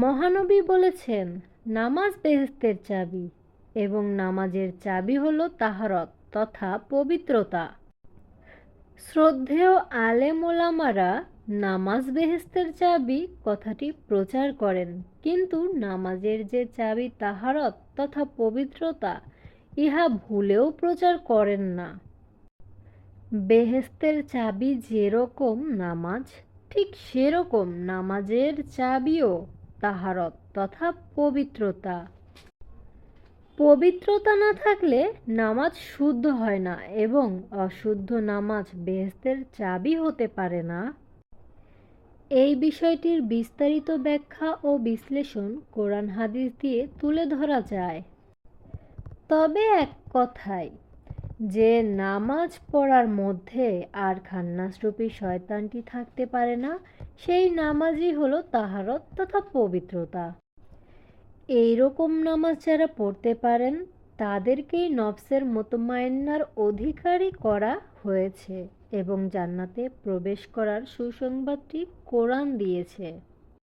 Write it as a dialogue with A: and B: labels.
A: মহানবী বলেছেন, নামাজ বেহেস্তের চাবি এবং নামাজের চাবি হল তাহারত তথা পবিত্রতা। শ্রদ্ধেয় আলেম ওলামারা নামাজ বেহেস্তের চাবি কথাটি প্রচার করেন, কিন্তু নামাজের যে চাবি তাহারত তথা পবিত্রতা, ইহা ভুলেও প্রচার করেন না। বেহেস্তের চাবি যেরকম নামাজ, ঠিক সেরকম নামাজের চাবিও তাহারত তথা পবিত্রতা। পবিত্রতা না থাকলে নামাজ শুদ্ধ হয় না এবং অশুদ্ধ নামাজ বেহেস্তের চাবি হতে পারে না। এই বিষয়টির বিস্তারিত ব্যাখ্যা ও বিশ্লেষণ কোরআন হাদিস দিয়ে তুলে ধরা যায়। তবে এক কথায় যে নামাজ পড়ার মধ্যে আর খান্নাসরূপী শয়তানটি থাকতে পারে না, সেই নামাজই হলো তাহারত তথা পবিত্রতা। এই রকম নামাজ যারা পড়তে পারেন, তাদেরকেই নফসের মোতমায়নার অধিকারী করা হয়েছে এবং জান্নাতে প্রবেশ করার সুসংবাদটি কোরআন দিয়েছে।